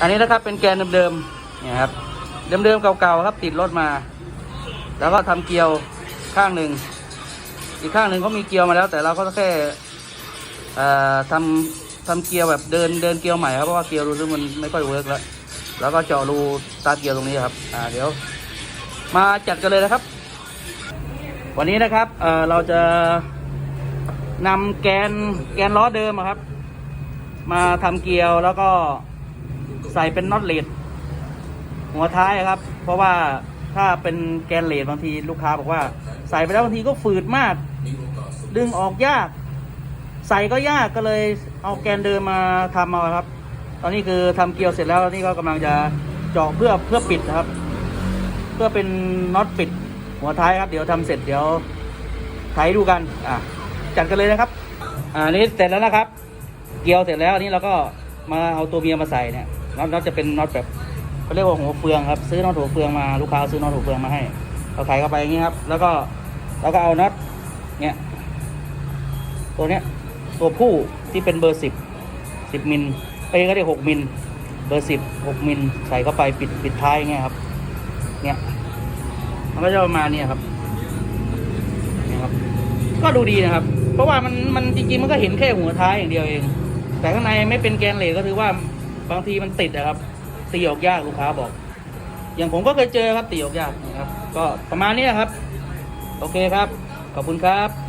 อันนี้นะครับเป็นแกนเดิมๆเนี่ยครับเดิมๆเก่าๆครับติดรถมา แล้วก็ทำเกลียวข้างหนึ่งอีกข้างหนึ่งเขามีเกลียวมาแล้ว แต่เราก็แค่เอ่อทำทำเกลียวแบบเดินเดินเกลียวใหม่ครับเพราะว่าเกลียวรู้สึกมันไม่ค่อยเวิร์กแล้วแล้วก็เจาะรูตาเกลียวตรงนี้ครับอ่าเดี๋ยว มาจัดกันเลยนะครับ วันนี้นะครับเอ่อเราจะนำแกนแกนล้อเดิมครับ มาทำเกลียวแล้วก็ ใส่เป็นน็อตเลดหัวท้ายครับ เพราะว่าถ้าเป็นแกนเลดบางทีลูกค้าบอกว่า ใส่ไปแล้วบางทีก็ฝืดมาก ดึงออกยาก ใส่ก็ยากก็เลยเอาแกนเดิมมาทำเอาครับ ตอนนี้คือทำเกลียวเสร็จแล้วนี่ก็กำลังจะเจาะเพื่อเพื่อปิดครับ เพื่อเป็นน็อตปิดหัวท้ายครับ เดี๋ยวทำเสร็จเดี๋ยวไถดูกันอะจัดกันเลยนะครับ อ่านี่เสร็จแล้วนะครับ เกลียวเสร็จแล้วอันนี้เราก็มาเอาตัวเมียมาใส่เนี่ย น็อตน็อตจะเป็นน็อตแบบเขาเรียกว่าหัวเฟืองครับ ซื้อน็อตหัวเฟืองมาลูกค้าซื้อน็อตหัวเฟืองมาให้เราใส่เข้าไปอย่างนี้ครับ แล้วก็แล้วก็เอาน็อตเนี่ยตัวเนี้ยตัวผู้ที่เป็นเบอร์สิบสิบมิลไปก็ได้หกมิลเบอร์สิบหกมิลใส่เข้าไปปิดปิดท้ายอย่างเงี้ยครับเนี่ยมันก็จะประมาณเนี้ยครับเนี่ยครับ ก็ดูดีนะครับ เพราะว่ามันมันจริงๆมันก็เห็นแค่หัวท้ายอย่างเดียวเอง แต่ข้างในไม่เป็นแกนเหล็กก็ถือว่า บางทีมันติดนะครับ ตีออกยากลูกค้าบอก อย่างผมก็เคยเจอครับตีออกยากนะครับ ก็ประมาณนี้ครับ โอเคครับ ขอบคุณครับ